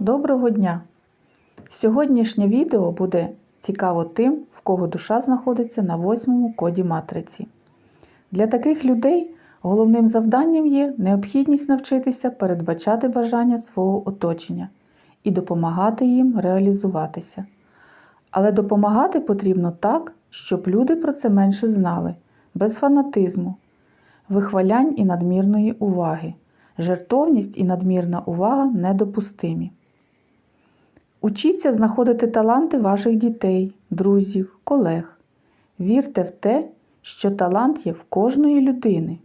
Доброго дня! Сьогоднішнє відео буде цікаво тим, в кого душа знаходиться на восьмому коді матриці. Для таких людей головним завданням є необхідність навчитися передбачати бажання свого оточення і допомагати їм реалізуватися. Але допомагати потрібно так, щоб люди про це менше знали, без фанатизму, вихвалянь і надмірної уваги. Жертовність і надмірна увага недопустимі. Учіться знаходити таланти ваших дітей, друзів, колег. Вірте в те, що талант є в кожної людини.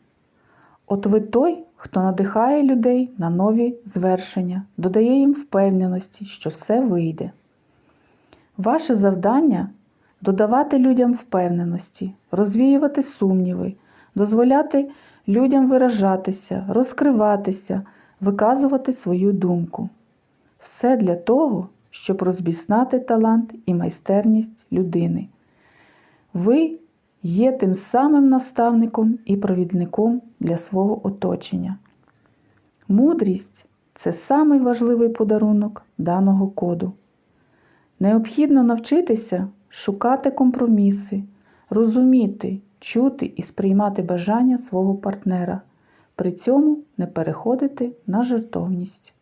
От ви той, хто надихає людей на нові звершення, додає їм впевненості, що все вийде. Ваше завдання додавати людям впевненості, розвіювати сумніви, дозволяти людям виражатися, розкриватися, виказувати свою думку. Все для того, щоб розбіснати талант і майстерність людини. Ви є тим самим наставником і провідником для свого оточення. Мудрість це самий важливий подарунок даного коду. Необхідно навчитися шукати компроміси, розуміти, чути і сприймати бажання свого партнера, при цьому не переходити на жертовність.